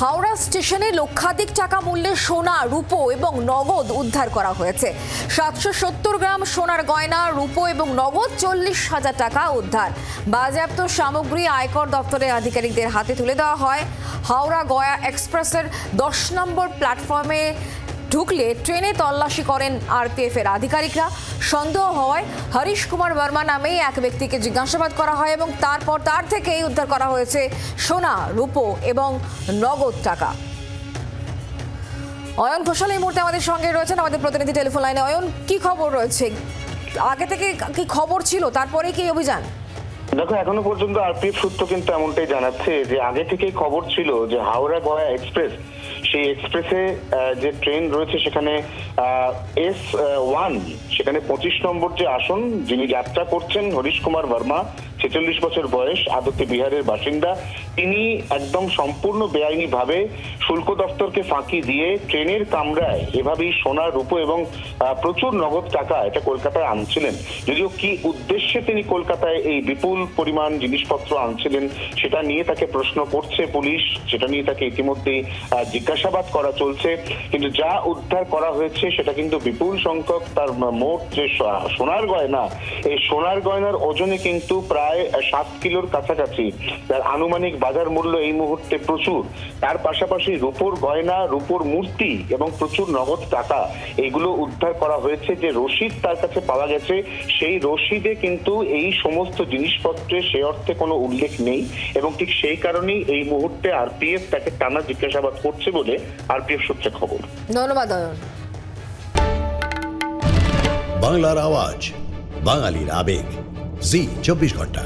হাওড়া স্টেশনে লক্ষাধিক টাকা মূল্যের সোনা, রূপো এবং নগদ উদ্ধার করা হয়েছে। সাতশো সত্তর গ্রাম সোনার গয়না, রূপো এবং নগদ চল্লিশ হাজার টাকা উদ্ধার। বাজেয়াপ্ত সামগ্রী আয়কর দপ্তরের আধিকারিকদের হাতে তুলে দেওয়া হয়। হাওড়া গয়া এক্সপ্রেসের দশ নম্বর প্ল্যাটফর্মে ঢুকলে ট্রেনে তল্লাশি করেন আরপিএফ এর আধিকারিকরা। সন্দেহ হওয়ায় হরিশ কুমার বর্মা নামে এক ব্যক্তিকে জিজ্ঞাসাবাদ করা হয় এবং তারপর তার থেকেই উদ্ধার করা হয়েছে সোনা, রূপো এবং নগদ টাকা। অয়ন ঘোষাল এই মুহূর্তে আমাদের সঙ্গে রয়েছেন। আমাদের প্রতিনিধি টেলিফোন লাইনে। অয়ন, কি খবর রয়েছে? আগে থেকে কি খবর ছিল? তারপরে কি অভিযান? দেখো, এখনও পর্যন্ত আরপিএফ সূত্র কিন্তু এমনটাই জানাচ্ছে যে আগে থেকেই খবর ছিল যে হাওড়া গয়া এক্সপ্রেস, সেই এক্সপ্রেসে যে ট্রেন রয়েছে সেখানে এস ওয়ান সেখানে পঁচিশ নম্বর যে আসন, যিনি যাত্রা করছেন হরিশ কুমার বর্মা ছেচল্লিশ বছর বয়স, আদতে বিহারের বাসিন্দা, তিনি একদম সম্পূর্ণ বেআইনি ভাবে শুল্ক দপ্তরকে ফাঁকি দিয়ে ট্রেনের কামরায় এভাবেই সোনা, রূপো এবং প্রচুর নগদ টাকা এটা কলকাতায় আনছিলেন। যদিও কি উদ্দেশ্যে তিনি কলকাতায় এই বিপুল পরিমাণ জিনিসপত্র আনছিলেন সেটা নিয়ে তাকে প্রশ্ন করছে পুলিশ, সেটা নিয়ে তাকে ইতিমধ্যেই জিজ্ঞাসাবাদ করা চলছে। কিন্তু যা উদ্ধার করা হয়েছে সেটা কিন্তু বিপুল সংখ্যক তার মোট যে সোনার গয়না, এই সোনার গয়নার ওজনে কিন্তু প্রায় সাত কিলোর কাছাকাছি। তার আনুমানিক বাজার মূল্য এই মুহূর্তে প্রচুর। তার পাশাপাশি রূপোর গয়না রূপোর মূর্তি এবং প্রচুর নগদ টাকা এগুলো উদ্ধার করা হয়েছে। যে রসিদ তার কাছে পাওয়া গেছে সেই রসিদে কিন্তু এই সমস্ত জিনিসপত্রের সে অর্থে কোনো উল্লেখ নেই এবং ঠিক সেই কারণেই এই মুহূর্তে আরপিএফ তাকে টানা জিজ্ঞাসাবাদ করছে বলে আরপিএফ সূত্রে খবর। ধন্যবাদ বাংলার আওয়াজ বাঙালির আবেগ। জি চব্বিশ ঘণ্টা।